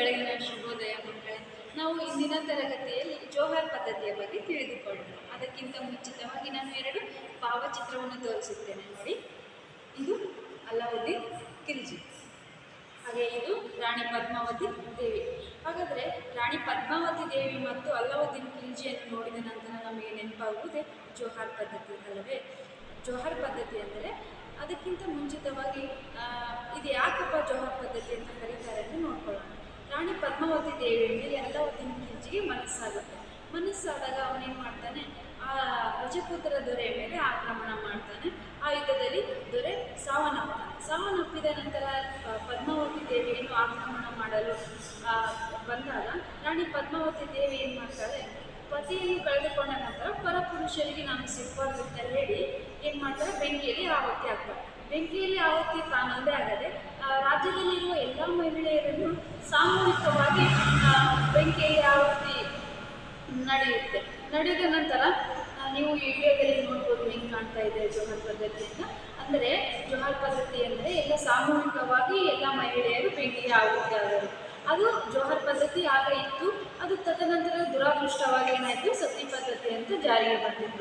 ಬೆಳಗಿನ ಶುಭೋದಯ ಮಕ್ಕಳೇ, ನಾವು ಇಂದಿನ ತರಗತಿಯಲ್ಲಿ ಜೋಹರ್ ಪದ್ಧತಿಯ ಬಗ್ಗೆ ತಿಳಿದುಕೊಳ್ಳೋಣ. ಅದಕ್ಕಿಂತ ಮುಂಚಿತವಾಗಿ ನಾನು ಎರಡು ಭಾವಚಿತ್ರವನ್ನು ತೋರಿಸುತ್ತೇನೆ. ನೋಡಿ, ಇದು ಅಲ್ಲಾವುದ್ದೀನ್ ಖಿಲ್ಜಿ ಹಾಗೆ ಇದು ರಾಣಿ ಪದ್ಮಾವತಿ ದೇವಿ. ಹಾಗಾದರೆ ರಾಣಿ ಪದ್ಮಾವತಿ ದೇವಿ ಮತ್ತು ಅಲ್ಲಾವುದ್ದೀನ್ ಖಿಲ್ಜಿಯನ್ನು ನೋಡಿದ ನಂತರ ನಮಗೆ ನೆನಪಾಗುವುದೇ ಜೋಹರ್ ಪದ್ಧತಿ ಅಲ್ಲವೇ? ಜೋಹರ್ ಪದ್ಧತಿ ಅಂದರೆ ಅದಕ್ಕಿಂತ ಮುಂಚಿತವಾಗಿ ಇದು ಯಾಕಪ್ಪ ಜೋಹರ್ ಪದ್ಧತಿ ಅಂತ ಕರೀತಾರೆ ಅಂತ ನೋಡ್ಕೊಳ್ಳೋಣ. ರಾಣಿ ಪದ್ಮಾವತಿ ದೇವಿ ಮೇಲೆ ಹೆಚ್ಚಿಗೆ ಮನಸ್ಸಾಗುತ್ತೆ. ಮನಸ್ಸಾದಾಗ ಅವನೇನು ಮಾಡ್ತಾನೆ? ಆ ರಜಪುತ್ರ ದೊರೆ ಮೇಲೆ ಆಕ್ರಮಣ ಮಾಡ್ತಾನೆ. ಆ ಯುದ್ಧದಲ್ಲಿ ದೊರೆ ಸಾವನ್ನಪ್ಪಾನೆ ಸಾವನ್ನಪ್ಪಿದ ನಂತರ ಪದ್ಮಾವತಿ ದೇವಿಯನ್ನು ಆಕ್ರಮಣ ಮಾಡಲು ಬಂದಾಗ ರಾಣಿ ಪದ್ಮಾವತಿ ದೇವಿ ಏನು ಮಾಡ್ತಾಳೆ? ಪತಿಯನ್ನು ಕಳೆದುಕೊಂಡ ನಂತರ ಪರಪುರುಷರಿಗೆ ನಾನು ಸಿಗ್ಬಾರ್ದು ಅಂತ ಹೇಳಿ ಏನು ಮಾಡ್ತಾರೆ ಬೆಂಕಿಯಲ್ಲಿ ಆವತ್ತಿ ಹಾಕ್ತಾರೆ ಬೆಂಕಿಯಲ್ಲಿ ಆವತ್ತಿ ತಾನೊಂದೇ ಆಗದೆ ರಾಜ್ಯದಲ್ಲಿರುವ ಎಲ್ಲ ಮಹಿಳೆಯರನ್ನು ಸಾಮೂಹಿಕವಾಗಿ ಬೆಂಕಿ ಆವೃತ್ತಿ ನಡೆಯುತ್ತೆ. ನಡೆದ ನಂತರ ನೀವು ಈ ವಿಡಿಯೋದಲ್ಲಿ ನೋಡ್ಬೋದು ಹೆಂಗೆ ಕಾಣ್ತಾ ಇದೆ ಜೋಹರ್ ಪದ್ಧತಿ ಅಂತ. ಅಂದರೆ ಜೋಹರ್ ಪದ್ಧತಿ ಅಂದರೆ ಎಲ್ಲ ಸಾಮೂಹಿಕವಾಗಿ ಎಲ್ಲ ಮಹಿಳೆಯರು ಬೆಂಕಿ ಆಹುತಿ ಆದರು. ಅದು ಜೋಹರ್ ಪದ್ಧತಿ ಆಗ ಇತ್ತು. ಅದು ತದನಂತರ ದುರಾದೃಷ್ಟವಾಗಿ ಏನಾಯಿತು? ಸತಿ ಪದ್ಧತಿ ಅಂತ ಜಾರಿಗೆ ಬಂದಿತ್ತು.